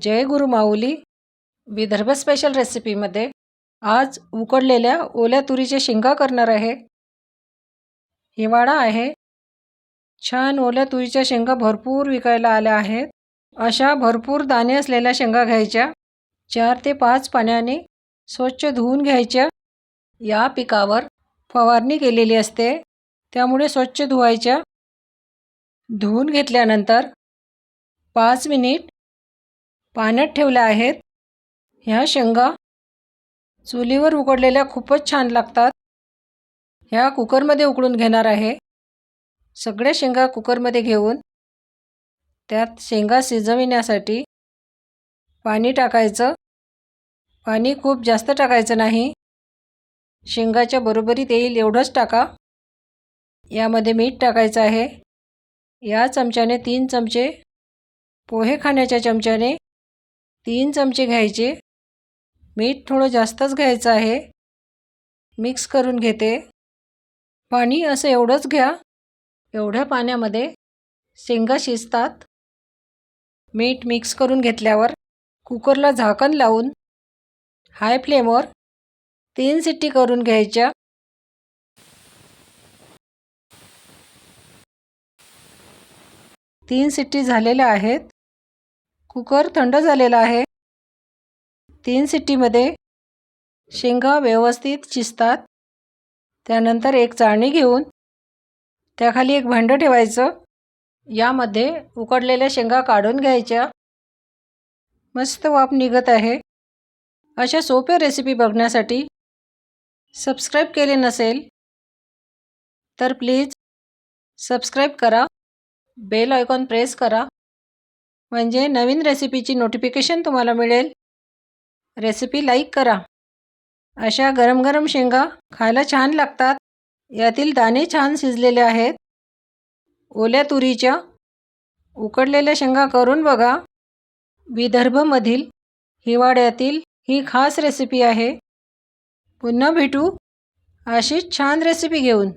जय गुरु माऊली. Vidarbha special रेसिपीमध्ये आज उकडलेल्या ओल्या तुरीच्या शेंगा करणार आहे. हिवाळा आहे. छान ओल्या तुरीच्या शेंगा भरपूर विकायला आल्या आहेत. अशा भरपूर दाणे असलेल्या शेंगा घ्यायच्या. चार ते पाच पाण्याने स्वच्छ धुवून घ्यायच्या. या पिकावर फवारणी केलेली असते. त्यामुळे स्वच्छ धुवायच्या. धुवून घेतल्यानंतर पाच मिनिट पाण्यात ठेवल्या आहेत. ह्या शेंगा चुलीवर उकडलेल्या खूपच छान लागतात. ह्या कुकरमध्ये उकडून घेणार आहे. सगळ्या शेंगा कुकरमध्ये घेऊन त्यात शेंगा शिजविण्यासाठी पाणी टाकायचं. पाणी खूप जास्त टाकायचं नाही. शेंगाच्या बरोबरीत येईल एवढंच टाका. यामध्ये मीठ टाकायचं आहे. या चमच्याने तीन चमचे पोहे खाण्याच्या चमच्याने तीन चमचे घ्यायचे. मीठ थोडं जास्तच घ्यायचं आहे. मिक्स करून घेते. पाणी असं एवढंच घ्या. एवढ्या पाण्यामध्ये शेंगा शिजतात. मीठ मिक्स करून घेतल्यावर कुकरला झाकण लावून हाय फ्लेमवर तीन सिट्टी करून घ्यायच्या. तीन सिट्टी झालेल्या आहेत. कुकर थंड झालेला आहे. तीन सिट्टीमध्ये शेंगा व्यवस्थित शिजतात. त्यानंतर एक चाळणी घेऊन त्याखाली एक भांडं ठेवायचं. यामध्ये उकडलेल्या शेंगा काढून घ्यायच्या. मस्त वाफ निघत आहे. अशा सोप्या रेसिपी बघण्यासाठी सबस्क्राईब केले नसेल तर प्लीज सबस्क्राईब करा. बेल आयकॉन प्रेस करा. म्हणजे नवीन रेसिपीची नोटिफिकेशन तुम्हाला मिळेल. रेसिपी लाईक करा. अशा गरम गरम शेंगा खायला छान लागतात. यातील दाणे छान शिजलेले आहेत. ओल्या तुरीच्या उकडलेल्या शेंगा करून बघा. विदर्भमधील हिवाळ्यातील ही खास रेसिपी आहे. पुन्हा भेटू. अशीच छान रेसिपी घेऊन.